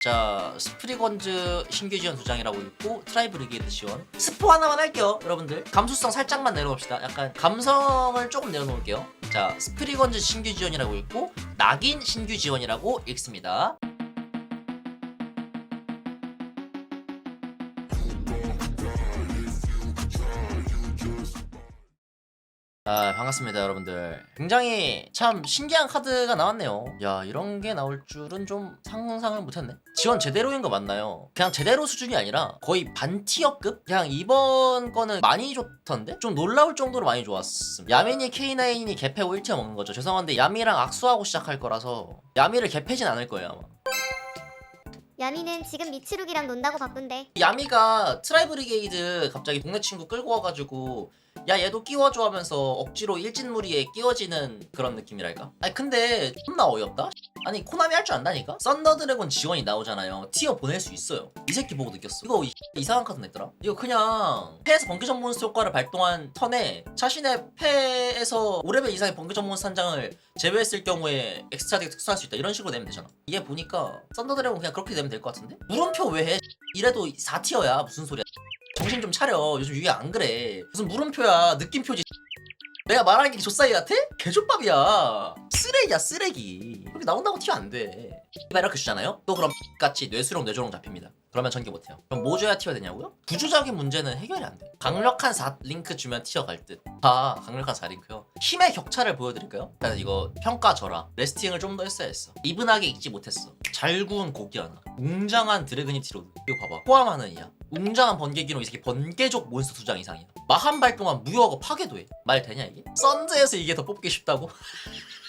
자 스프리건즈 신규 지원 두 장이라고 있고 트라이브 리게이드 지원. 스포 하나만 할게요 여러분들. 감수성 살짝만 내려봅시다. 약간 감성을 조금 내려놓을게요. 자 스프리건즈 신규 지원이라고 있고 낙인 신규 지원이라고 읽습니다 아 반갑습니다 여러분들. 굉장히 참 신기한 카드가 나왔네요. 야 이런 게 나올 줄은 좀 상상을 못했네. 지원 제대로인 거 맞나요? 그냥 제대로 수준이 아니라 거의 반티어급? 그냥 이번 거는 많이 좋던데? 좀 놀라울 정도로 많이 좋았음. 야민이 K9이 개패고 1티어 먹는 거죠. 죄송한데 야미랑 악수하고 시작할 거라서 야미를 개패진 않을 거예요 아마. 야미는 지금 미츠룩이랑 논다고 바쁜데. 야미가 트라이브 리게이드 갑자기 동네 친구 끌고 와가지고 야 얘도 끼워줘 하면서 억지로 일진무리에 끼워지는 그런 느낌이랄까? 아니 근데 존나 어이없다? 아니 코나미 할 줄 안다니까? 썬더 드래곤 지원이 나오잖아요. 티어 보낼 수 있어요. 이 새끼 보고 느꼈어. 이거 이- 이상한 카드 냈더라? 이거 그냥 패에서 번개전 몬스터 효과를 발동한 턴에 자신의 패에서 5레벨 이상의 번개전 몬스터 한 장을 제외했을 경우에 엑스트라 덱 특수할 수 있다. 이런 식으로 내면 되잖아. 이게 보니까 썬더 드래곤 그냥 그렇게 내면 될 것 같은데? 물음표 왜 해? 이래도 4티어야. 무슨 소리야. 정신 좀 차려. 요즘 유에 안 그래. 무슨 물음표야. 느낌표지 내가 말하는 게 조사이 같아? 개족밥이야 쓰레기야 쓰레기 그렇게 나온다고 티어 안돼 이렇게 주잖아요? 또 그럼 같이 뇌수령 뇌조롱 잡힙니다 그러면 전개 못해요. 그럼 뭐 줘야 티어 되냐고요? 구조적인 문제는 해결이 안돼. 강력한 4 링크 주면 티어 갈듯아 강력한 4 링크요. 힘의 격차를 보여드릴까요? 일단 이거 평가져라. 레스팅을 좀 더 했어야 했어. 이분하게 읽지 못했어. 잘 구운 고기 하나. 웅장한 드래그니 티로드 이거 봐봐. 포함하는 이야. 웅장한 번개기로 이 새끼 번개족 몬스터 두 장 이상이야. 마한 발 동안 무효하고 파괴도 해말 되냐 이게? 썬드에서 이게 더 뽑기 쉽다고?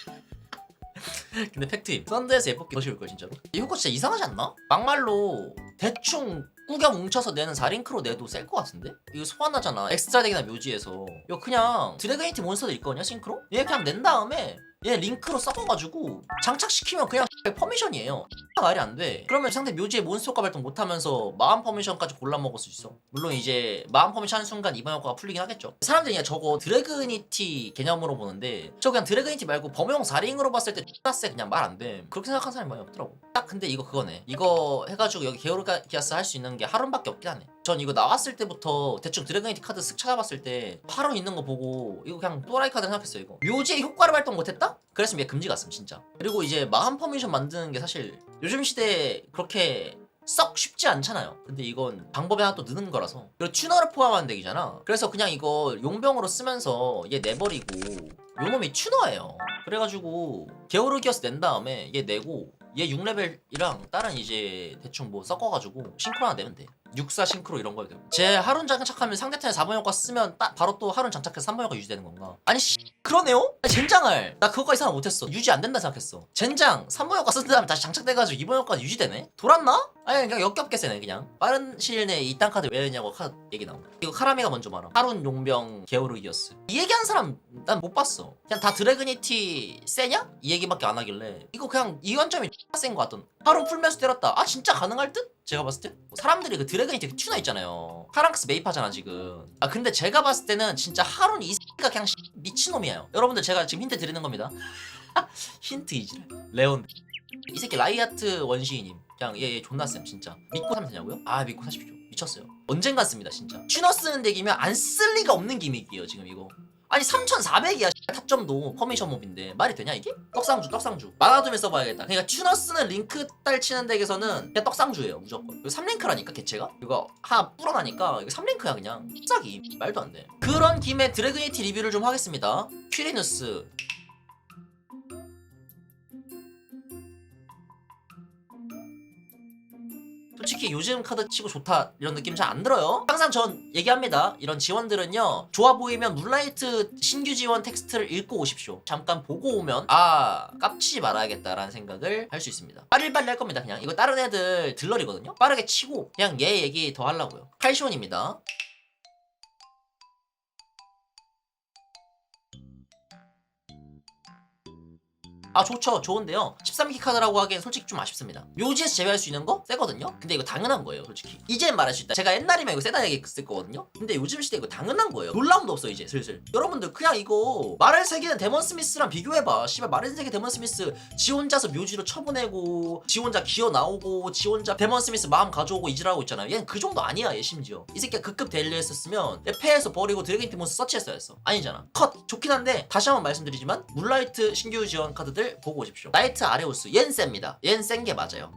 근데 팩트임 썬드에서 더 쉬울 걸 진짜로 이 효과 진짜 이상하지 않나? 막말로 대충 꾸겨 뭉쳐서 내는 4링크로 내도 셀 것 같은데? 이거 소환하잖아 엑스트라 덱이나 묘지에서 이거 그냥 드래그니티 몬스터들 있거든요 싱크로? 얘 그냥 낸 다음에 얘 링크로 섞어가지고 장착시키면 그냥 퍼미션이에요 말이 안 돼. 그러면 상대 묘지에 몬스터 효과 발동 못하면서 마음 퍼미션까지 골라 먹을 수 있어. 물론 이제 마음 퍼미션 하는 순간 이번 효과가 풀리긴 하겠죠. 사람들이 그냥 저거 드래그니티 개념으로 보는데 저 그냥 드래그니티 말고 범용 4링으로 봤을 때 X나 세 그냥 말 안 돼. 그렇게 생각하는 사람이 많이 없더라고. 딱 근데 이거 그거네. 이거 해가지고 여기 게오르기아스 할 수 있는 게 하룬밖에 없긴 하네. 전 이거 나왔을 때부터 대충 드래그니티 카드 쓱 찾아봤을 때 하룬 있는 거 보고 이거 그냥 또라이 카드 생각했어요 이거. 묘지에 효과를 발동 못했다? 그랬으면 얘 금지 갔음 진짜. 그리고 이제 마음 퍼미션 만드는 게 사실 요즘 시대에 그렇게 썩 쉽지 않잖아요. 근데 이건 방법이 하나 또 느는 거라서. 그리고 튜너를 포함한 덱이잖아. 그래서 그냥 이거 용병으로 쓰면서 얘 내버리고 요놈이 튜너예요. 그래가지고 게오르기어스 낸 다음에 얘 내고 얘 6레벨이랑 다른 이제 대충 뭐 섞어가지고 싱크로 하나 내면 돼. 64 싱크로 이런 거예요. 제 하룬 장착하면 상대편에 4번 효과 쓰면 딱 바로 또 하룬 장착해서 3번 효과 유지되는 건가? 아니 씨 그러네요? 아니, 젠장을 나 그거까지 생각 못했어. 유지 안 된다 생각했어. 젠장 3번 효과 쓴 다음에 다시 장착돼가지고 2번 효과 유지되네? 돌았나? 아니 그냥 역겹게 세네 그냥. 빠른 시일 내에 이딴 카드 왜 했냐고 카드 얘기 나온다. 이거 카라미가 먼저 말함. 하룬 용병 게오르기어스. 이 얘기한 사람 난 못 봤어. 그냥 다 드래그니티 세냐? 이 얘기밖에 안 하길래 이거 그냥 이 관점이 센거 같던. 하룬 풀면서 때렸다. 아 진짜 가능할 듯? 제가 봤을 때 사람들이 그 드래그니티 튜나 있잖아요. 파랑크스 메이파잖아 지금. 아 근데 제가 봤을 때는 진짜 하룬 이 새끼가 그냥 씨- 미친놈이에요. 여러분들 제가 지금 힌트 드리는 겁니다. 힌트 이지랄. 레온. 이 새끼 라이아트 원시이님 그냥 얘, 얘 존나 쌤 진짜. 믿고 사면 되냐고요? 아 믿고 사십시오. 미쳤어요. 언젠간 씁니다 진짜. 튜너 쓰는 덱이면 안 쓸 리가 없는 기믹이에요 지금 이거 아니 3400이야 탑점도. 퍼미션 몹인데. 말이 되냐 이게? 떡상주 떡상주. 만화둠에 써봐야겠다. 그러니까 튜너 쓰는 링크 딸 치는 덱에서는 그냥 떡상주예요 무조건. 이거 3링크라니까 개체가? 이거 하나 불어나니까 이거 3링크야 그냥. 싹이. 말도 안돼. 그런 김에 드래그니티 리뷰를 좀 하겠습니다. 퀴리누스 솔직히 요즘 카드 치고 좋다 이런 느낌 잘 안 들어요. 항상 전 얘기합니다. 이런 지원들은요 좋아 보이면 문라이트 신규 지원 텍스트를 읽고 오십시오. 잠깐 보고 오면 아 깝치지 말아야겠다라는 생각을 할 수 있습니다. 빠릴빠릴 할 겁니다 그냥. 이거 다른 애들 들러리거든요. 빠르게 치고 그냥 얘 얘기 더 하려고요. 칼시온입니다 아 좋죠. 좋은데요. 13기 카드라고 하기엔 솔직히 좀 아쉽습니다. 묘지에서 제외할 수 있는 거? 세거든요? 근데 이거 당연한 거예요 솔직히. 이제 말할 수 있다. 제가 옛날이면 이거 세다 얘기했을 거거든요? 근데 요즘 시대 이거 당연한 거예요. 놀라움도 없어 이제 슬슬. 여러분들 그냥 이거 말을 세기는 데몬 스미스랑 비교해봐. 씨발 말을 세기 데몬 스미스 지 혼자서 묘지로 처보내고 지 혼자 기어 나오고 지 혼자 데몬 스미스 마음 가져오고 이질하고 있잖아요. 얘는 그 정도 아니야 얘 심지어. 이 새끼가 극급 델리 했었으면 얘 패에서 버리고 드래곤 티몬스 서치했어야 했어. 아니잖아. 컷! 좋긴 한데 다시 한번 말씀드리지만 물라이트 신규 지원 카드들 보고 오십시오. 나이트 아레우스 얜 셉니다. 얜센게 맞아요.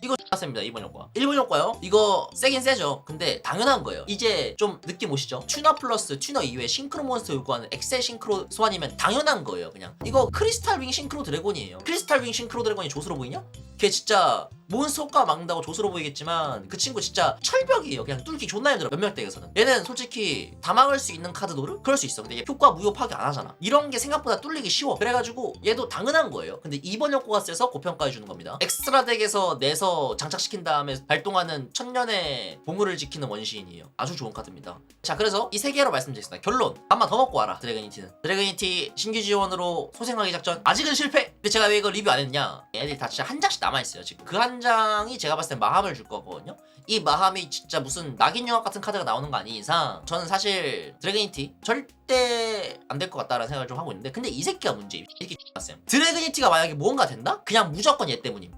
이거 셉니다 이번 효과. 1번 효과요? 이거 세긴 세죠. 근데 당연한 거예요. 이제 좀 느낌 오시죠? 튜너 플러스 튜너 이외에 싱크로 몬스터 요구하는 엑셀 싱크로 소환이면 당연한 거예요 그냥. 이거 크리스탈 윙 싱크로 드래곤이에요. 크리스탈 윙 싱크로 드래곤이 조스로 보이냐? 걔 진짜 몬스터 효과 막는다고 조스로 보이겠지만 그 친구 진짜 철벽이에요. 그냥 뚫기 존나 힘들어. 몇몇 덱에서는. 얘는 솔직히 다 막을 수 있는 카드도를 그럴 수 있어. 근데 얘 효과 무효 파괴 안 하잖아. 이런 게 생각보다 뚫리기 쉬워. 그래가지고 얘도 당연한 거예요. 근데 이번 효과가 세서 고평가해 주는 겁니다. 엑스트라 덱에서 내서 장착시킨 다음에 발동하는 천년의 보물을 지키는 원시인이에요. 아주 좋은 카드입니다. 자 그래서 이 세 개로 말씀드리겠습니다. 결론. 한번 더 먹고 와라 드래그니티는. 드래그니티 신규 지원으로 소생하기 작전. 아직은 실패! 근데 제가 왜 이거 리뷰 안 했냐? 애들이 다 진짜 한 장씩 남아 있어요 지금. 그 한 장이 제가 봤을 때 마함을 줄 거거든요 이 마함이 진짜 무슨 낙인 영화 같은 카드가 나오는 거 아닌 이상 저는 사실 드래그니티 절대 안 될 것 같다라는 생각을 좀 하고 있는데 근데 이 새끼가 문제 이 새끼 X났어요 드래그니티가 만약에 무언가 된다? 그냥 무조건 얘 때문임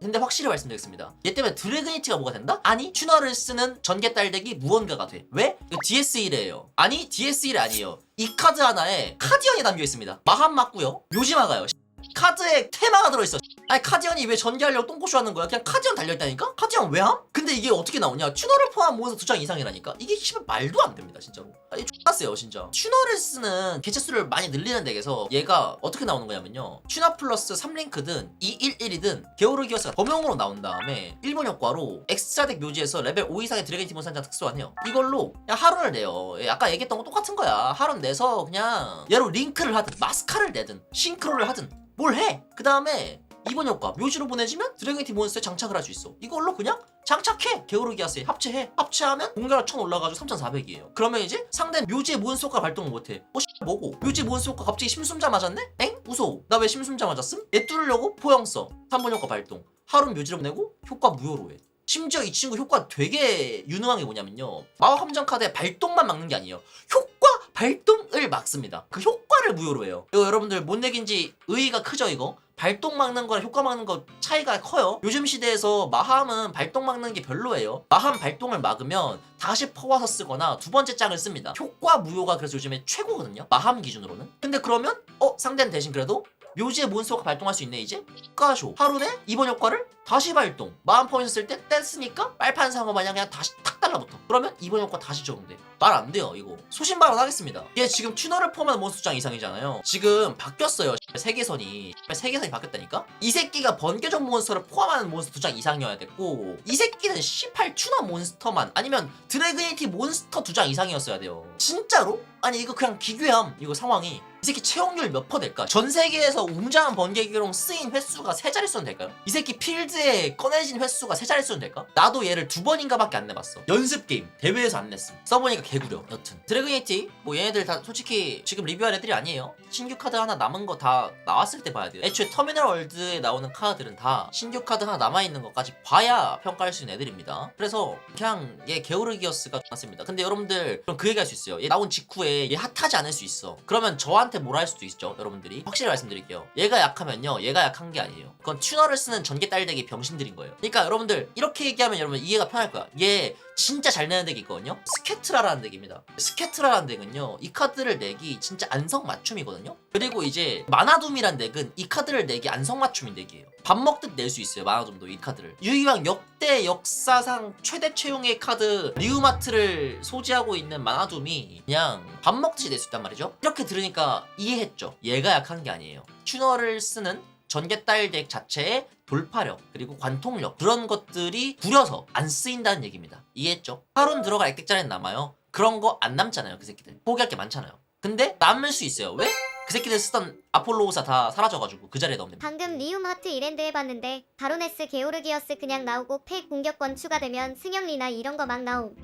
근데 확실히 말씀드리겠습니다. 얘 때문에 드래그니티가 뭐가 된다? 아니 튜너를 쓰는 전개 딸덱이 무언가가 돼. 왜? 이거 DS1이에요. 아니 DS1이 아니에요. 이 카드 하나에 카디언이 담겨 있습니다. 마함 맞고요. 막아요. 카드에 테마가 들어있어. 아니 카디언이 왜 전개하려고 똥꼬쇼 하는 거야? 그냥 카디언 달려있다니까? 카디언 왜 함? 근데 이게 어떻게 나오냐? 튜너를 포함 모아서 두 장 이상이라니까? 이게 씨발 말도 안 됩니다 진짜로. 아니 X났어요 진짜. 튜너를 쓰는 개체수를 많이 늘리는 덱에서 얘가 어떻게 나오는 거냐면요. 튜너 플러스 3링크든 211이든 게오르기어스가 범용으로 나온 다음에 일본 효과로 엑스트라 덱 묘지에서 레벨 5 이상의 드래곤 티몬 산장 특수환해요. 이걸로 그냥 하run을 내요. 예, 아까 얘기했던 거 똑같은 거야. 하룬 내서 그냥 얘로 링크를 하든 마스카를 내든 싱크로를 하든 뭘 해? 그 다음에 이번 효과 묘지로 보내주면 드래곤티 몬스터에 장착을 할 수 있어. 이걸로 그냥 장착해! 게오르기아스에 합체해! 합체하면 공격력 1000 올라가지고 3400이에요. 그러면 이제 상대는 묘지의 몬스터 효과 발동을 못해. 어 뭐고? 묘지 몬스터 효과? 갑자기 심숨자 맞았네? 엥? 무서워. 나 왜 심숨자 맞았음? 얘 뚫으려고? 포영 써. 3번 효과 발동. 하루 묘지로 보내고 효과 무효로 해. 심지어 이 친구 효과 되게 유능한 게 뭐냐면요. 마법 함정 카드의 발동만 막는 게 아니에요. 효과 발동을 막습니다. 그 효과를 무효로 해요. 이거 여러분들 뭔 얘기인지 의의가 크죠 이거? 발동 막는 거랑 효과 막는 거 차이가 커요. 요즘 시대에서 마함은 발동 막는 게 별로예요. 마함 발동을 막으면 다시 퍼와서 쓰거나 두 번째 짝을 씁니다. 효과 무효가 그래서 요즘에 최고거든요. 마함 기준으로는. 근데 그러면 어 상대는 대신 그래도 묘지의 몬스터가 발동할 수 있네 이제? 효과쇼 하루에 이번 효과를? 다시 발동. 마음 포인트 쓸 때 뗐으니까 빨판 상어 마냥 그냥 다시 탁 달라붙어. 그러면 이번 효과 다시 적용돼. 말 안 돼요 이거. 소신 발언 하겠습니다. 얘 지금 튜너를 포함한 몬스터장 이상이잖아요. 지금 바뀌었어요 세계선이. 세계선이 바뀌었다니까? 이 새끼가 번개적 몬스터를 포함하는 몬스터 두장 이상이어야 됐고 이 새끼는 18 튜너 몬스터만 아니면 드래그니티 몬스터 두 장 이상이었어야 돼요. 진짜로? 아니 이거 그냥 기괴함 이거 상황이 이 새끼 채용률 몇 퍼 될까? 전 세계에서 웅장한 번개기로 쓰인 횟수가 세 자릿수는 될까요? 이 새끼 필드에 꺼내진 횟수가 세 자릿수는 될까? 나도 얘를 두 번인가밖에 안 내봤어. 연습 게임 대회에서 안 냈음. 써보니까 개구려. 여튼 드래그니티 뭐 얘네들 다 솔직히 지금 리뷰할 애들이 아니에요. 신규 카드 하나 남은 거 다 나왔을 때 봐야 돼요. 애초에 터미널 월드에 나오는 카드들은 다 신규 카드 하나 남아 있는 것까지 봐야 평가할 수 있는 애들입니다. 그래서 그냥 얘 게오르기어스가 좋았습니다. 근데 여러분들 그럼 그 얘기할 수 있어요. 얘 나온 직후에 얘 핫하지 않을 수 있어. 그러면 저한테 뭐라 할 수도 있죠, 여러분들이. 확실히 말씀드릴게요. 얘가 약하면요, 얘가 약한 게 아니에요. 그건 튜너를 쓰는 전개 딸덱이 병신들인 거예요. 그러니까 여러분들 이렇게 얘기하면 여러분 이해가 편할 거야. 얘 진짜 잘 내는 덱이 있거든요. 스케트라라는 덱입니다. 스케트라라는 덱은요, 이 카드를 내기 진짜 안성 맞춤이거든요. 그리고 이제 마나둠이란 덱은 이 카드를 내기 안성 맞춤인 덱이에요. 밥 먹듯 낼 수 있어요, 마나둠도 이 카드를. 유이왕 역대 역사상 최대 채용의 카드 리우마트를 소지하고 있는 마나둠이 그냥 밥 먹듯이 낼 수 있단 말이죠. 이렇게 들으니까 이해했죠. 얘가 약한 게 아니에요. 튜너를 쓰는 전개딸 덱 자체의 돌파력 그리고 관통력 그런 것들이 구려서 안 쓰인다는 얘기입니다. 이해했죠? 하룬 들어갈 액덱자리는 남아요. 그런 거 안 남잖아요, 그 새끼들. 포기할 게 많잖아요. 근데 남을 수 있어요. 왜? 그 새끼들 쓰던 아폴로우사 다 사라져가지고 그 자리에 됩니다. 방금 리움 하트 이랜드 해봤는데 바로네스 게오르기어스 그냥 나오고 폐 공격권 추가되면 승영리나 이런 거 막 나옴.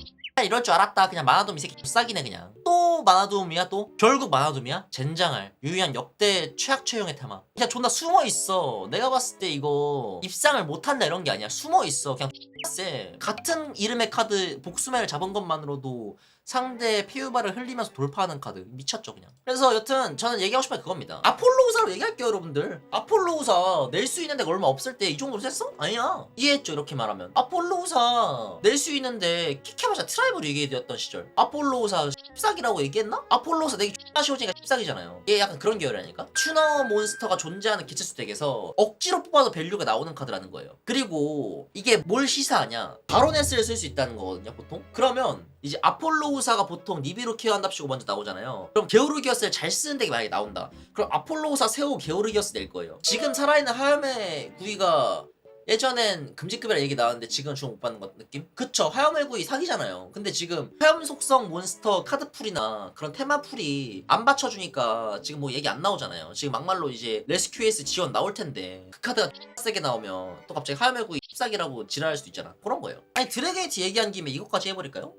이럴 줄 알았다. 그냥 마나돔 이 새끼 싸기네 그냥. 또 마나돔이야 또? 결국 마나돔이야? 젠장할. 유일한 역대 최악 최용의 테마 그냥 존나 숨어있어. 내가 봤을 때 이거 입상을 못한다 이런 게 아니야. 숨어있어. 그냥 쎄. 같은 이름의 카드 복수맨을 잡은 것만으로도 상대 피우바를 흘리면서 돌파하는 카드. 미쳤죠 그냥. 그래서 여튼 저는 얘기하고 싶은 게 그겁니다. 아폴로 우사로 얘기할게요 여러분들. 아폴로 우사 낼 수 있는 데가 얼마 없을 때 이 정도로 셌어? 아니야. 이해했죠 이렇게 말하면. 아폴로 우사 낼 수 있는데 키케마샤 트라이브로 얘기되었던 시절. 아폴로 우사 14기라고 얘기했나? 아폴로 우사 내기 X나 쉬워지니까 14기잖아요. 이게 약간 그런 계열 아닐까? 튜너 몬스터가 존재하는 기체수 덱에서 억지로 뽑아도 밸류가 나오는 카드라는 거예요. 그리고 이게 뭘 시사하냐? 바로네스를 쓸 수 있다는 거거든요 보통. 그러면 이제 아폴로우사가 보통 니비로 케어한답시고 먼저 나오잖아요. 그럼 게오르기어스를 잘 쓰는 덱이 만약에 나온다. 그럼 아폴로우사 세우 게오르기어스 낼 거예요. 지금 살아있는 하염의 구이가 예전엔 금지급이라 얘기 나왔는데 지금 주목 못 받는 것 느낌? 그쵸. 하염의 구이 사기잖아요. 근데 지금 하염 속성 몬스터 카드풀이나 그런 테마풀이 안 받쳐주니까 지금 뭐 얘기 안 나오잖아요. 지금 막말로 이제 레스큐에스 지원 나올 텐데 그 카드가 세게 나오면 또 갑자기 하염의 구이 힙사기라고 지랄할 수도 있잖아. 그런 거예요. 아니 드래게이트 얘기한 김에 이것까지 해버릴까요?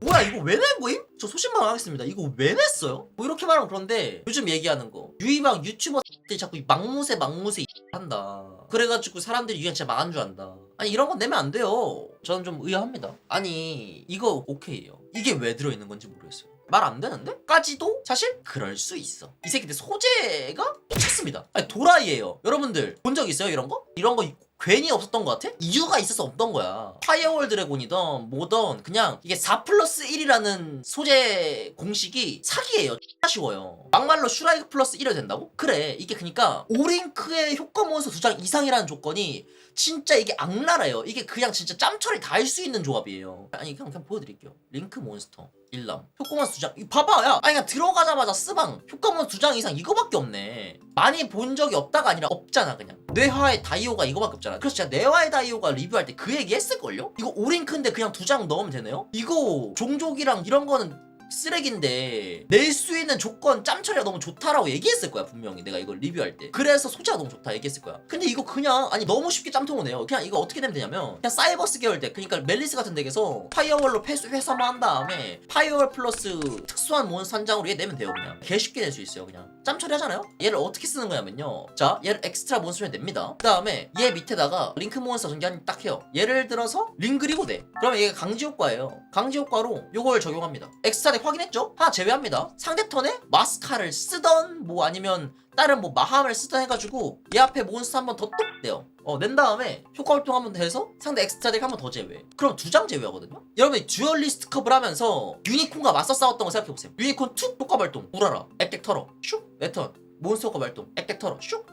뭐야 이거 왜 낸 거임? 저 소신만 하겠습니다. 이거 왜 냈어요? 뭐 이렇게 말하면 그런데 요즘 얘기하는 거 유이막 유튜버들이 자꾸 이 막무새 막무새 한다. 그래가지고 사람들이 이게 진짜 망한 줄 안다. 아니 이런 건 내면 안 돼요. 저는 좀 의아합니다. 아니 이거 오케이예요. 이게 왜 들어있는 건지 모르겠어요. 말안 되는데? 까지도 사실 그럴 수 있어. 이 새끼들 소재가 미쳤습니다. 아니 도라이예요. 여러분들 본 적 있어요 이런 거? 이런 거 괜히 없었던 것 같아? 이유가 있어서 없던 거야. 파이어월 드래곤이던 뭐던 그냥 이게 4 플러스 1이라는 소재 공식이 사기예요. 쉬워요. 막말로 슈라이크 플러스 1이 된다고? 그래. 이게 그니까 오링크의 효과 몬스터 두 장 이상이라는 조건이 진짜 이게 악랄해요. 이게 그냥 진짜 짬처리 다 할 수 있는 조합이에요. 아니 그냥, 그냥 보여드릴게요. 링크 몬스터. 일람 효과 몬스터 두 장. 이 봐봐 야. 아니 그냥 들어가자마자 스방 효과 몬스터 두장 이상 이거밖에 없네. 많이 본 적이 없다가 아니라 없잖아 그냥. 뇌화의 다이오가 이거밖에 없잖아. 그래서 제가 뇌화의 다이오가 리뷰할 때 그 얘기 했을걸요? 이거 오링크인데 그냥 두 장 넣으면 되네요? 이거 종족이랑 이런 거는 쓰레기인데 낼 수 있는 조건 짬처리가 너무 좋다라고 얘기했을 거야 분명히. 내가 이걸 리뷰할 때. 그래서 소재가 너무 좋다 얘기했을 거야. 근데 이거 그냥 아니 너무 쉽게 짬통을 내요. 그냥 이거 어떻게 되면 되냐면 그냥 사이버스 계열 덱 그러니까 멜리스 같은 덱에서 파이어월로 패스 회사만 한 다음에 파이어월 플러스 특수한 몬스터 한 장으로 얘 내면 돼요 그냥. 개 쉽게 낼 수 있어요 그냥. 짬처리 하잖아요? 얘를 어떻게 쓰는 거냐면요. 자 얘를 엑스트라 몬스터에 냅니다. 그 다음에 얘 밑에다가 링크 몬스터 전개한 딱 해요. 예를 들어서 링 그리고 돼 그러면 얘가 강지 효과예요. 강지 효과로 요걸 적용합니다. 엑스트라 덱 확인했죠? 하나 제외합니다. 상대 턴에 마스카를 쓰던 뭐 아니면 다른 뭐 마함을 쓰던 해가지고 얘 앞에 몬스터 한 번더뚝 내요. 어, 낸 다음에 효과 활동 한번더 해서 상대 엑스트라 덱 한 번 더 제외. 그럼 두 장 제외하거든요? 여러분 듀얼리스트 컵을 하면서 유니콘과 맞서 싸웠던 거 생각해보세요. 유니콘 툭 효과 발동 우라라 액덱 털어 슉 외턴. 몬스터 효과 발동 액덱 털어 슉.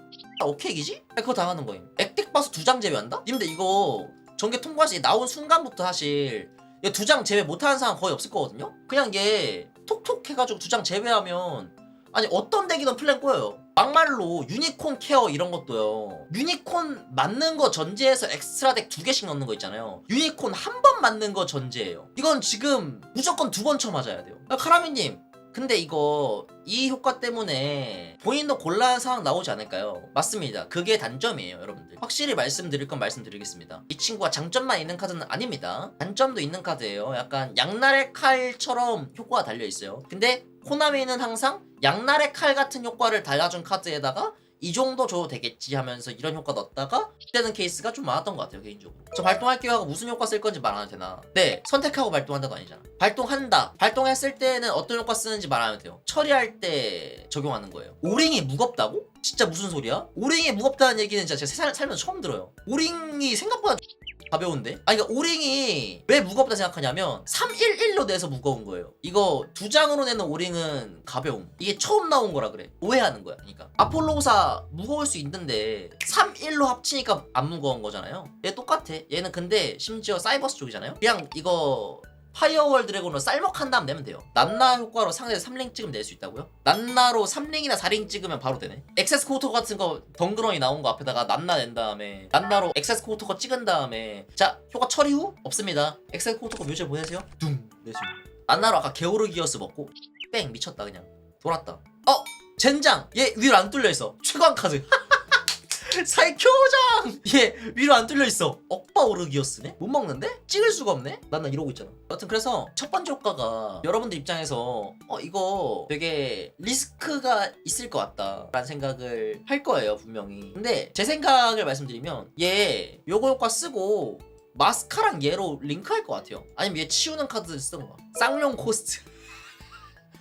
아, 오케이기지? 그거 당하는 거임. 액덱 봐서 두 장 제외한다? 님들 이거 전개 통과시 나온 순간부터 사실 두 장 제외 못하는 사람 거의 없을 거거든요? 그냥 얘 톡톡 해가지고 두 장 제외하면 아니 어떤 덱이든 플랜 꼬여요. 막말로 유니콘 케어 이런 것도요. 유니콘 맞는 거 전제해서 엑스트라 덱 두 개씩 넣는 거 있잖아요. 유니콘 한 번 맞는 거 전제예요. 이건 지금 무조건 두 번 쳐 맞아야 돼요. 아, 카라미님 근데 이거 이 효과 때문에 본인도 곤란한 상황 나오지 않을까요? 맞습니다. 그게 단점이에요, 여러분들. 확실히 말씀드릴 건 말씀드리겠습니다. 이 친구가 장점만 있는 카드는 아닙니다. 단점도 있는 카드예요. 약간 양날의 칼처럼 효과가 달려 있어요. 근데 코나미는 항상 양날의 칼 같은 효과를 달아준 카드에다가 이 정도 줘도 되겠지 하면서 이런 효과 넣었다가 되는 케이스가 좀 많았던 것 같아요 개인적으로. 저 발동할게요 하고 무슨 효과 쓸 건지 말 안 해도 되나. 네 선택하고 발동한다도 아니잖아. 발동한다. 발동했을 때는 어떤 효과 쓰는지 말 안 해도 돼요. 처리할 때 적용하는 거예요. 오링이 무겁다고? 진짜 무슨 소리야? 오링이 무겁다는 얘기는 진짜 제가 살, 살면서 처음 들어요. 오링이 생각보다 가벼운데? 아니 그러니까 오링이 왜 무겁다 생각하냐면 311로 내서 무거운 거예요. 이거 두 장으로 내는 오링은 가벼움. 이게 처음 나온 거라 그래. 오해하는 거야. 그러니까. 아폴로사 무거울 수 있는데 31로 합치니까 안 무거운 거잖아요. 얘 똑같아. 얘는 근데 심지어 사이버스 쪽이잖아요. 그냥 이거 파이어월 드래곤으로 쌀먹한 다음 내면 돼요. 난나 효과로 상대 3링 찍으면 낼 수 있다고요? 난나로 3링이나 4링 찍으면 바로 되네. 엑세스 코터 같은 거 덩그러니 나온 거 앞에다가 난나 낸 다음에 난나로 엑세스 코터 거 찍은 다음에 자 효과 처리 후? 없습니다. 엑세스 코터 거 묘지에 보내세요. 둥! 내시면 난나로 아까 게오르기어스 먹고 뺑! 미쳤다 그냥. 돌았다. 어! 젠장! 얘 위로 안 뚫려 있어. 최강 카드 살교장 얘 위로 안 뚫려 있어. 억바 오르기어스네? 못 먹는데? 찍을 수가 없네? 난나 이러고 있잖아. 여튼 그래서 첫 번째 효과가 여러분들 입장에서 어 이거 되게 리스크가 있을 것 같다. 라는 생각을 할 거예요 분명히. 근데 제 생각을 말씀드리면 얘 요거 효과 쓰고 마스카랑 얘로 링크할 것 같아요. 아니면 얘 치우는 카드 쓰던가. 쌍용 코스트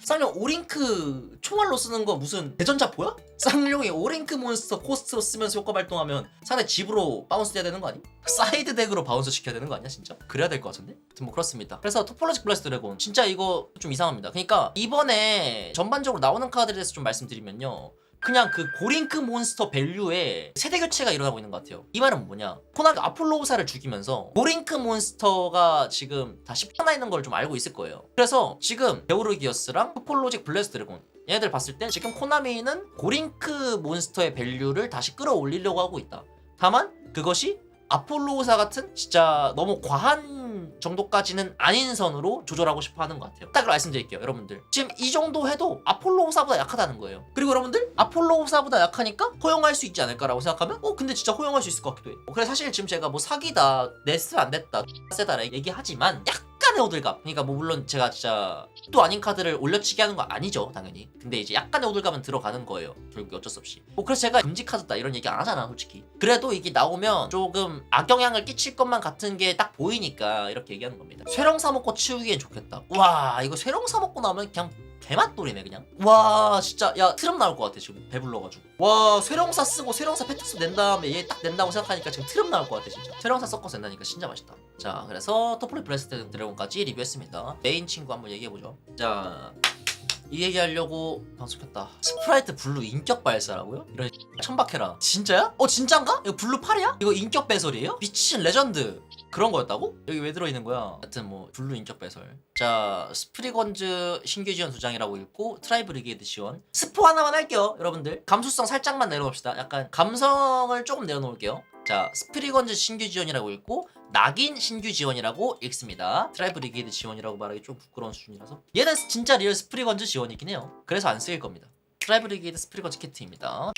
쌍용 오링크 총알로 쓰는 거 무슨 대전차 보야? 쌍용이 오링크 몬스터 코스트로 쓰면서 효과 발동하면 상대 집으로 바운스 돼야 되는 거 아니? 사이드 덱으로 바운스 시켜야 되는 거 아니야 진짜? 그래야 될 것 같은데? 아무튼 뭐 그렇습니다 그래서 토폴로직 블레스 드래곤 진짜 이거 좀 이상합니다 그러니까 이번에 전반적으로 나오는 카드에 대해서 좀 말씀드리면요 그냥 그 고링크 몬스터 밸류에 세대 교체가 일어나고 있는 것 같아요. 이 말은 뭐냐? 코나가 아폴로우사를 죽이면서 고링크 몬스터가 지금 다 10하나 있는 걸 좀 알고 있을 거예요. 그래서 지금 베오르기어스랑 포폴로직 블레스 드래곤 얘네들 봤을 때 지금 코나미는 고링크 몬스터의 밸류를 다시 끌어올리려고 하고 있다. 다만 그것이 아폴로우사 같은 진짜 너무 과한 정도까지는 아닌 선으로 조절하고 싶어 하는 것 같아요. 딱 말씀드릴게요, 여러분들. 지금 이 정도 해도 아폴로우사보다 약하다는 거예요. 그리고 여러분들, 아폴로우사보다 약하니까 허용할 수 있지 않을까라고 생각하면, 어, 근데 진짜 허용할 수 있을 것 같기도 해. 요 그래서 사실 지금 제가 뭐 사기다, 네스 안 됐다, 세다라 얘기하지만, 약 간의 호들갑. 그러니까 뭐 물론 제가 진짜 또 아닌 카드를 올려치기 하는 거 아니죠, 당연히. 근데 이제 약간의 호들갑은 들어가는 거예요. 결국 어쩔 수 없이. 뭐 그래서 제가 금지 카드다 이런 얘기 안 하잖아, 솔직히. 그래도 이게 나오면 조금 악영향을 끼칠 것만 같은 게 딱 보이니까 이렇게 얘기하는 겁니다. 쇠령 사 먹고 치우기엔 좋겠다. 와, 이거 쇠령 사 먹고 나오면 그냥 개맛돌이네 그냥 와 진짜 야 트럼 나올 것 같아 지금 배불러가지고 와 쇠령사 쓰고 쇠령사 패투스 낸 다음에 얘 딱 낸다고 생각하니까 지금 트럼 나올 것 같아 진짜 쇠령사 섞어서 낸다니까 진짜 맛있다 자 그래서 토플리 브레스트 드래곤까지 리뷰했습니다 메인 친구 한번 얘기해보죠 자 이 얘기하려고 방송했다 스프라이트 블루 인격 발사라고요? 이런 천박해라 진짜야? 어 진짠가? 이거 블루 8이야? 이거 인격 배설이에요? 미친 레전드 그런 거였다고? 여기 왜 들어있는 거야? 하여튼 뭐 블루 인격 배설. 자 스프리건즈 신규 지원 두 장이라고 읽고 트라이브 리게이드 지원. 스포 하나만 할게요 여러분들. 감수성 살짝만 내려놓읍시다. 약간 감성을 조금 내려놓을게요. 자 스프리건즈 신규 지원이라고 읽고 낙인 신규 지원이라고 읽습니다. 트라이브 리게이드 지원이라고 말하기 좀 부끄러운 수준이라서. 얘는 진짜 리얼 스프리건즈 지원이긴 해요. 그래서 안 쓰일 겁니다. 트라이브 리게이드 스프리건즈 키트입니다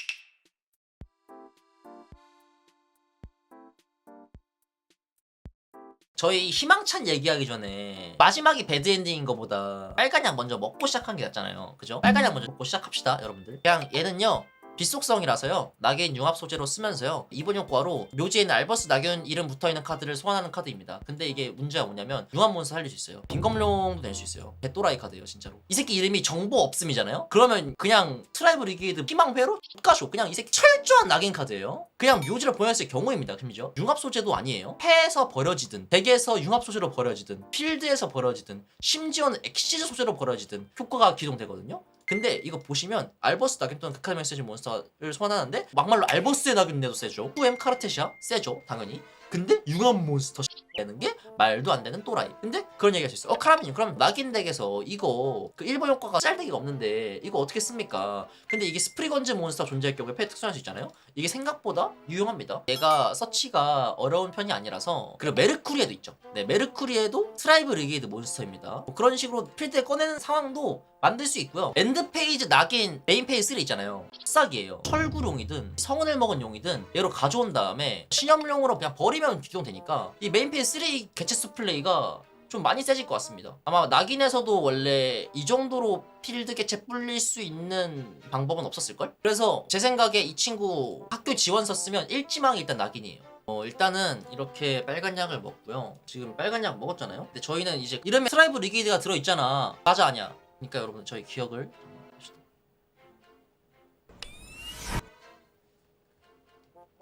저희 희망찬 얘기하기 전에 마지막이 배드엔딩인 것보다 빨간 약 먼저 먹고 시작한 게 낫잖아요 그죠? 빨간 약 먼저 먹고 시작합시다 여러분들 그냥 얘는요 빗속성이라서요. 낙인 융합 소재로 쓰면서요. 이번 효과로 묘지에는 알버스 낙연 이름 붙어 있는 카드를 소환하는 카드입니다. 근데 이게 문제가 뭐냐면 융합 몬스터 살릴 수 있어요. 빈검룡도 낼 수 있어요. 개또라이 카드예요 진짜로. 이 새끼 이름이 정보 없음이잖아요? 그러면 그냥 트라이브 리게이드 희망회로 가쇼 그냥 이 새끼 철저한 낙인 카드예요. 그냥 묘지를 보냈을 경우입니다 심지어. 융합 소재도 아니에요. 패에서 버려지든 덱에서 융합 소재로 버려지든 필드에서 버려지든 심지어는 엑시즈 소재로 버려지든 효과가 기동되거든요 근데 이거 보시면 알버스 낙인 또는 극한 메시지 몬스터를 소환하는데 막말로 알버스의 낙인내도 세죠. 후엠 카르테시아? 세죠 당연히. 근데 융합 몬스터 되는 게 말도 안 되는 또라이. 근데 그런 얘기 할수 있어. 어 카라빈님 그럼 낙인 덱에서 이거 그 일본 효과가 짤덱이가 없는데 이거 어떻게 씁니까? 근데 이게 스프리건즈 몬스터 존재할 경우에 패 특수할 수 있잖아요? 이게 생각보다 유용합니다. 얘가 서치가 어려운 편이 아니라서 그리고 메르쿠리에도 있죠. 네 메르쿠리에도 트라이브 리게이드 몬스터입니다. 뭐 그런 식으로 필드에 꺼내는 상황도 만들 수 있고요. 엔드 페이지 낙인 메인 페이지 3 있잖아요. 싹이에요. 철구룡이든 성운을 먹은 용이든 얘로 가져온 다음에 신염룡으로 그냥 버리면 기동되니까 이 메인 페이지 3 개체수 플레이가 좀 많이 세질 것 같습니다. 아마 낙인에서도 원래 이 정도로 필드 개체 불릴 수 있는 방법은 없었을걸? 그래서 제 생각에 이 친구 학교 지원서 쓰면 일지망이 일단 낙인이에요. 어 일단은 이렇게 빨간 약을 먹고요. 지금 빨간 약 먹었잖아요. 근데 저희는 이제 이름에 트라이브 리게이드가 들어있잖아. 맞아 아니야? 그러니까 여러분 저희 기억을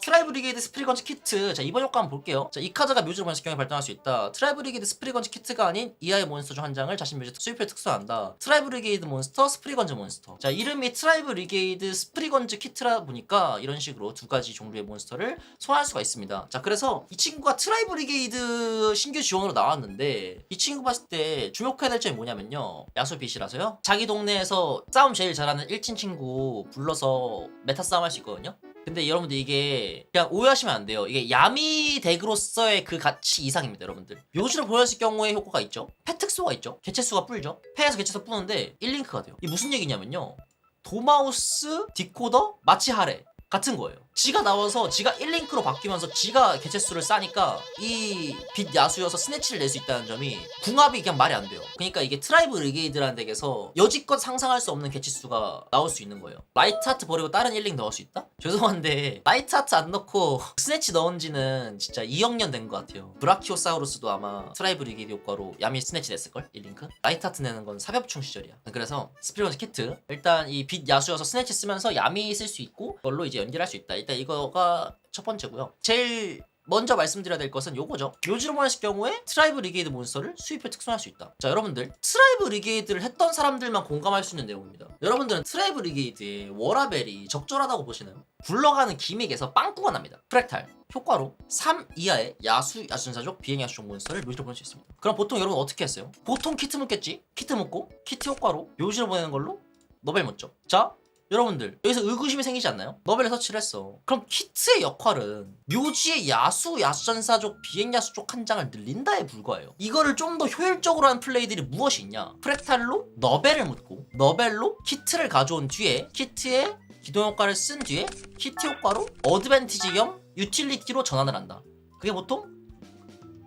트라이브 리게이드 스프리건즈 키트. 자 이번 효과 한번 볼게요. 자 이 카드가 묘지로 보냈을 경우에 발동할 수 있다. 트라이브 리게이드 스프리건즈 키트가 아닌 이하의 몬스터 중 한 장을 자신 묘지 수입에 특수한다. 트라이브 리게이드 몬스터 스프리건즈 몬스터. 자 이름이 트라이브 리게이드 스프리건즈 키트라 보니까 이런 식으로 두 가지 종류의 몬스터를 소환할 수가 있습니다. 자 그래서 이 친구가 트라이브 리게이드 신규 지원으로 나왔는데 이 친구 봤을 때 주목해야 될 점이 뭐냐면요. 야수 빛이라서요. 자기 동네에서 싸움 제일 잘하는 일진 친구 불러서 메타 싸움 할 수 있거든요 근데 여러분들 이게 그냥 오해하시면 안 돼요. 이게 야미 덱으로서의 그 가치 이상입니다, 여러분들. 묘지를 보였을 경우에 효과가 있죠. 패 특수가 있죠. 개체수가 불죠. 패에서 개체수 뿌는데 1링크가 돼요. 이게 무슨 얘기냐면요. 도마우스, 디코더, 마치하레 같은 거예요. 지가 나와서 지가 1링크로 바뀌면서 지가 개체수를 싸니까 이 빛 야수여서 스네치를 낼 수 있다는 점이 궁합이 그냥 말이 안 돼요. 그러니까 이게 트라이브 리게이드라는 덱에서 여지껏 상상할 수 없는 개체수가 나올 수 있는 거예요. 라이트 하트 버리고 다른 1링 넣을 수 있다? 죄송한데 라이트 하트 안 넣고 스네치 넣은 지는 진짜 2억 년 된 것 같아요. 브라키오사우루스도 아마 트라이브 리게이드 효과로 야미 스네치 냈을걸? 1링크? 라이트 하트 내는 건 사벽충 시절이야. 그래서 스피리건즈 키트 일단 이 빛 야수여서 스네치 쓰면서 야미 쓸 수 있고 그걸로 이제 연결할 수 있다. 일단 이거가 첫 번째고요. 제일 먼저 말씀드려야 될 것은 요거죠. 보냈을 경우에 트라이브 리게이드 몬스터를 수입해 특성할 수 있다. 자, 여러분들 트라이브 리게이드를 했던 사람들만 공감할 수 있는 내용입니다. 여러분들은 트라이브 리게이드의 워라벨이 적절하다고 보시나요? 굴러가는 기믹에서 빵꾸가 납니다. 프렉탈. 효과로 3 이하의 야수 야순사족 비행 야수족 몬스터를 묘지로 보낼 수 있습니다. 그럼 보통 여러분 어떻게 했어요? 보통 키트 묶겠지? 키트 묶고 키트 효과로 묘지로 보내는 걸로 노벨 묻죠. 자, 여러분들 여기서 의구심이 생기지 않나요? 너벨에 서치를 했어 그럼 키트의 역할은 묘지의 야수 야수전사족 비행야수족 한 장을 늘린다에 불과해요 이거를 좀 더 효율적으로 하는 플레이들이 무엇이 있냐 프렉탈로 너벨을 묻고 너벨로 키트를 가져온 뒤에 키트의 기동 효과를 쓴 뒤에 키트 효과로 어드밴티지 겸 유틸리티로 전환을 한다 그게 보통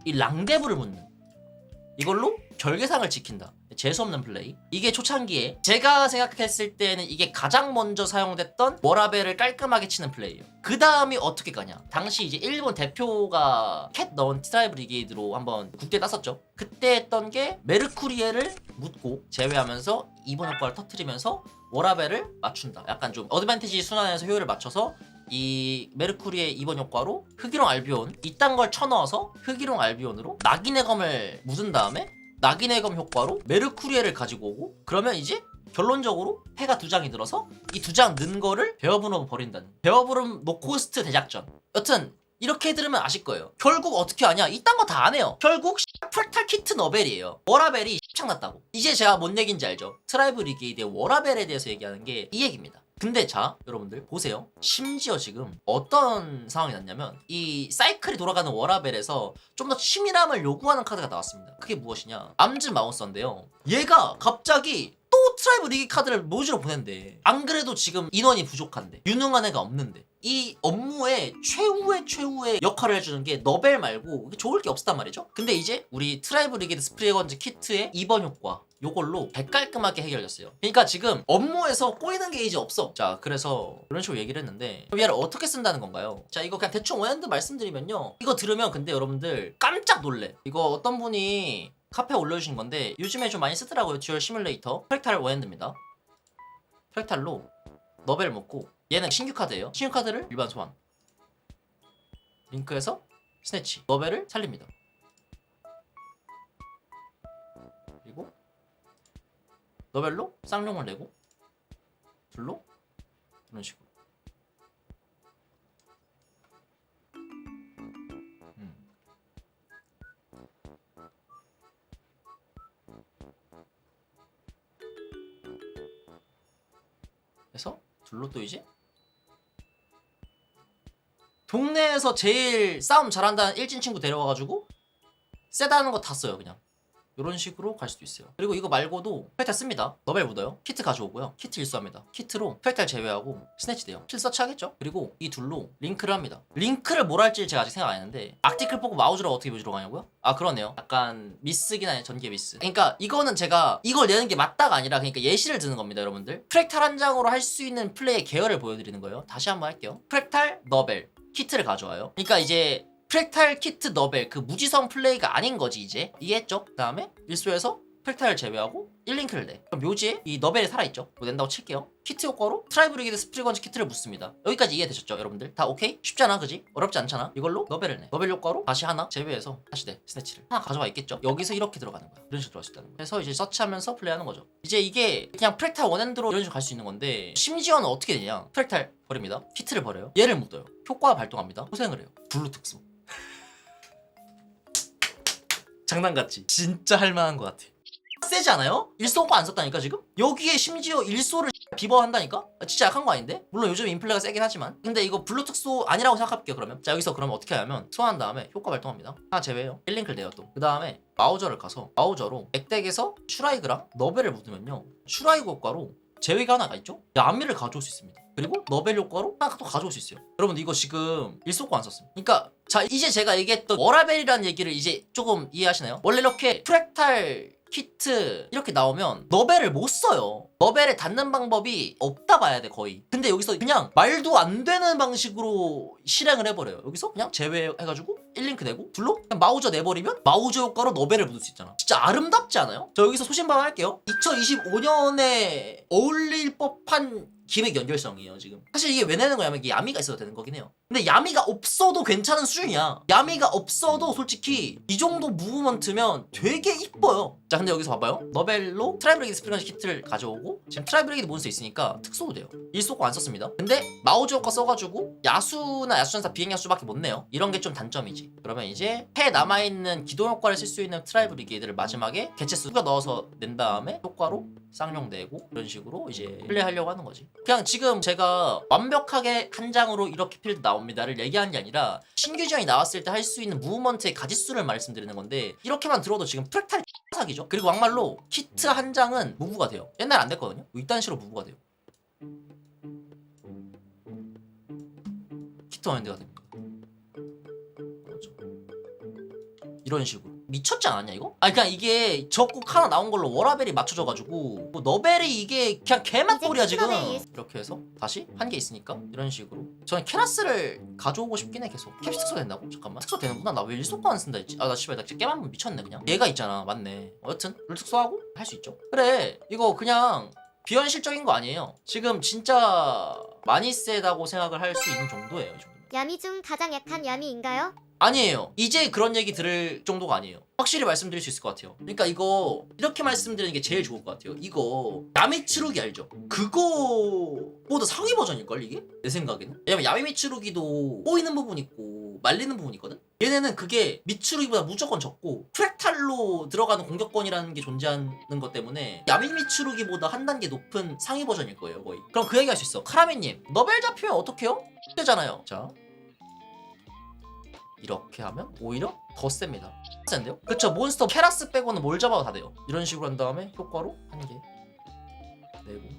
이 랑데브를 묻는 이걸로 결계상을 지킨다. 재수없는 플레이. 이게 초창기에 제가 생각했을 때는 이게 가장 먼저 사용됐던 워라벨을 깔끔하게 치는 플레이예요. 그 다음이 어떻게 가냐? 당시 이제 일본 대표가 캣 넣은 트라이브 리게이드로 한번 국대 땄었죠. 그때 했던 게 메르쿠리에를 묻고 제외하면서 이번 효과를 터트리면서 워라벨을 맞춘다. 약간 좀 어드밴티지 순환에서 효율을 맞춰서 이 메르쿠리의 이번 효과로 흑이룡 알비온 이딴 걸 쳐넣어서 흑이룡 알비온으로 낙인의 검을 묻은 다음에 낙인의 검 효과로 메르쿠리에를 가지고 오고 그러면 이제 결론적으로 해가 두 장이 들어서 이 두 장 는 거를 베어브로 버린다는 베어브름 노코스트 대작전. 여튼 이렇게 들으면 아실 거예요. 결국 어떻게 하냐? 이딴 거 다 안 해요. 결국 프렉탈 키트 너벨이에요. 워라벨이 창났다고. 이제 제가 뭔 얘기인지 알죠? 트라이브 리게이드의 워라벨에 대해서 얘기하는 게 이 얘기입니다 근데 자 여러분들 보세요. 심지어 지금 어떤 상황이 났냐면 이 사이클이 돌아가는 워라벨에서 좀 더 치밀함을 요구하는 카드가 나왔습니다. 그게 무엇이냐? 암즈 마우스인데요. 얘가 갑자기 또 트라이브 리기 카드를 모지로 보낸대 안 그래도 지금 인원이 부족한데 유능한 애가 없는데 이 업무에 최후의 최후의 역할을 해주는 게 너벨 말고 좋을 게 없었단 말이죠 근데 이제 우리 트라이브 리기드 스프리건즈 키트의 2번 효과 요걸로 백깔끔하게 해결됐어요. 그러니까 지금 업무에서 꼬이는 게 이제 없어. 자, 그래서 이런 식으로 얘기를 했는데 얘를 어떻게 쓴다는 건가요? 자, 이거 그냥 대충 원핸드 말씀드리면요. 이거 들으면 근데 여러분들 깜짝 놀래. 이거 어떤 분이 카페에 올려주신 건데 요즘에 좀 많이 쓰더라고요. 듀얼 시뮬레이터. 프렉탈 원핸드입니다. 프렉탈로 너벨 먹고 얘는 신규 카드예요. 신규 카드를 일반 소환. 링크해서 스네치. 너벨을 살립니다. 그리고 너벨로 쌍용을 내고 둘로 이런 식으로 이제? 동네에서 제일 싸움 잘한다는 일진 친구 데려와가지고 세다는 거 다 써요 그냥 이런 식으로 갈 수도 있어요. 그리고 이거 말고도 프렉탈 씁니다. 너벨 묻어요. 키트 가져오고요. 키트 일수합니다. 키트로 프렉탈 제외하고 스네치 돼요. 필 서치 하겠죠? 그리고 이 둘로 링크를 합니다. 링크를 뭘 할지 제가 아직 생각 안 했는데 아티클 보고 마우즈로 어떻게 묘지로 가냐고요? 아 그러네요. 약간 미스긴 하네 전개 미스. 그러니까 이거는 제가 이걸 내는 게 맞다가 아니라 그러니까 예시를 드는 겁니다 여러분들. 프렉탈 한 장으로 할 수 있는 플레이의 계열을 보여드리는 거예요. 다시 한번 할게요. 프렉탈 너벨 키트를 가져와요. 그러니까 이제 프렉탈 키트 너벨 그 무지성 플레이가 아닌 거지 이제. 이해했죠? 그 다음에 일소에서 프렉탈을 제외하고 1링크를 내. 그럼 묘지에 이 너벨이 살아있죠? 뭐 낸다고 칠게요. 키트 효과로 트라이브 리기드 스프리건즈 키트를 묻습니다. 여기까지 이해되셨죠 여러분들? 다 오케이? 쉽잖아 그지? 어렵지 않잖아. 이걸로 너벨을 내. 너벨 효과로 다시 하나 제외해서 다시 내 스네치를. 하나 가져와 있겠죠? 여기서 이렇게 들어가는 거야. 이런 식으로 들어갈 수 있다는 거야. 그래서 이제 서치하면서 플레이하는 거죠. 이제 이게 그냥 프렉탈 원핸드로 이런 식으로 갈 수 있는 건데 심지어는 어떻게 되냐? 프렉탈 버립니다. 키트를 버려요. 얘를 묻어요. 효과가 발동합니다. 고생을 해요. 블루 특수 장난같지 진짜 할만한 것 같아 세지 않아요? 일소가 안 썼다니까 지금? 여기에 심지어 일소를 비버한다니까? 아, 진짜 약한 거 아닌데? 물론 요즘 인플레가 세긴 하지만 근데 이거 블루 특소 아니라고 생각할게요 그러면 자 여기서 그러면 어떻게 하냐면 소환한 다음에 효과 발동합니다 하나 제외해요 1링크를 내요 또그 다음에 마우저를 가서 마우저로 액덱에서 슈라이그랑 너벨을 묻으면요 슈라이그 효과로 제외가 하나가 있죠? 야미를 가져올 수 있습니다 그리고 너벨 효과로 하나 또 가져올 수 있어요 여러분 이거 지금 일소가 안 썼습니다 그러니까 자 이제 제가 얘기했던 워라벨이라는 얘기를 이제 조금 이해하시나요? 원래 이렇게 프렉탈 키트 이렇게 나오면 너벨을 못 써요. 너벨에 닿는 방법이 없다 봐야 돼 거의. 근데 여기서 그냥 말도 안 되는 방식으로 실행을 해버려요. 여기서 그냥 제외해가지고 1링크 내고 둘로 그냥 마우저 내버리면 마우저 효과로 너벨을 묻을 수 있잖아. 진짜 아름답지 않아요? 저 여기서 소신발언 할게요. 2025년에 어울릴 법한 기획 연결성이에요 지금 사실 이게 왜 내는 거냐면 이게 야미가 있어도 되는 거긴 해요 근데 야미가 없어도 괜찮은 수준이야 야미가 없어도 솔직히 이 정도 무브먼트면 되게 이뻐요 자 근데 여기서 봐봐요. 너벨로 트라이브레이드 스프링스 키트를 가져오고 지금 트라이브레이드 몬스터 있으니까 특소도 돼요. 일소고 안 썼습니다. 근데 효과 써가지고 야수나 야수전사 비행야수밖에 못 내요. 이런 게 좀 단점이지. 그러면 이제 패 남아있는 기동 효과를 쓸 수 있는 트라이브 리게이드를 마지막에 개체 수 가 넣어서 낸 다음에 효과로 쌍용 내고 이런 식으로 이제 플레이하려고 하는 거지. 그냥 지금 제가 완벽하게 한 장으로 이렇게 필드 나옵니다를 얘기하는 게 아니라 신규 지원이 나왔을 때 할 수 있는 무브먼트의 가지수를 말씀드리는 건데 이렇게만 들어도 지금 프렉탈 사기죠. 그리고 막말로 키트 한 장은 무브가 돼요. 옛날 안 됐거든요. 이딴 식으로 무브가 돼요. 키트 마인드가 됩니다. 그렇죠. 이런 식으로 미쳤지 않았냐 이거? 아니 그냥 이게 적국 하나 나온 걸로 워라벨이 맞춰져가지고 뭐 너벨이 이게 그냥 개맛꼴이야 이제 지금 이렇게 해서 다시 한 개 있으니까 이런 식으로. 저는 케라스를 가져오고 싶긴 해 계속. 캡스 특소 된다고? 잠깐만. 특소 되는구나. 나 왜 일소가 안 쓴다 했지? 아 나 씨발 나 진짜 깨만 미쳤네 그냥. 얘가 있잖아. 맞네. 어, 여튼 룰 특소하고 할 수 있죠. 그래 이거 그냥 비현실적인 거 아니에요. 지금 진짜 많이 세다고 생각을 할 수 있는 정도예요 이 정도면. 야미 중 가장 약한 야미인가요? 아니에요. 이제 그런 얘기 들을 정도가 아니에요. 확실히 말씀드릴 수 있을 것 같아요. 그러니까 이거 이렇게 말씀드리는 게 제일 좋을 것 같아요. 이거 야미츠루기 알죠? 그거보다 상위 버전일걸 이게? 내 생각에는. 왜냐면 야미미츠루기도 꼬이는 부분 있고 말리는 부분 있거든? 얘네는 그게 미츠루기보다 무조건 적고 프렉탈로 들어가는 공격권이라는 게 존재하는 것 때문에 야미미츠루기보다 한 단계 높은 상위 버전일 거예요 거의. 그럼 그 얘기 할 수 있어. 카라미님 너벨 잡히면 어떡해요? 되잖아요. 자 이렇게 하면 오히려 더 셉니다. 센데요? 그쵸 몬스터 캐라스 빼고는 뭘 잡아도 다 돼요. 이런 식으로 한 다음에 효과로 한개 내고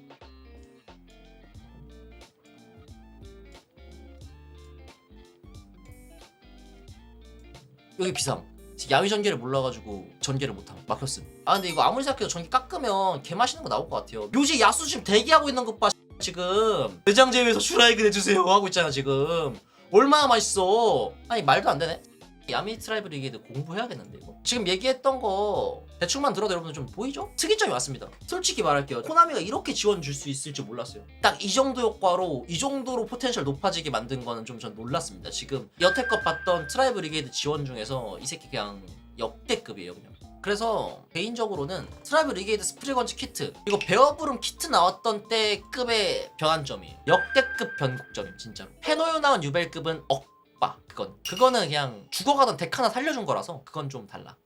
여기 비상. 야위 전개를 몰라가지고 전개를 못함 막혔음. 아 근데 이거 아무리 생각해도 전개 깎으면 개 맛있는 거 나올 것 같아요. 묘지 야수 지금 대기하고 있는 것 봐. 지금 내장 제외해서 슈라이그 내주세요 하고 있잖아 지금. 얼마나 맛있어. 아니 말도 안 되네. 야미 트라이브 리게이드 공부해야겠는데 이거. 지금 얘기했던 거 대충만 들어도 여러분들 좀 보이죠? 특이점이 왔습니다. 솔직히 말할게요. 코나미가 이렇게 지원 줄 수 있을 줄 몰랐어요. 딱 이 정도 효과로 이 정도로 포텐셜 높아지게 만든 거는 좀 전 놀랐습니다. 지금 여태껏 봤던 트라이브 리게이드 지원 중에서 이 새끼 그냥 역대급이에요 그냥. 그래서 개인적으로는 트라이브 리게이드 스프리건즈 키트 이거 베어브름 키트 나왔던 때 급의 변환점이에요. 역대급 변곡점임 진짜로. 페노요 나온 유벨급은 억바 그건 그거는 그냥 죽어가던 덱 하나 살려준 거라서 그건 좀 달라.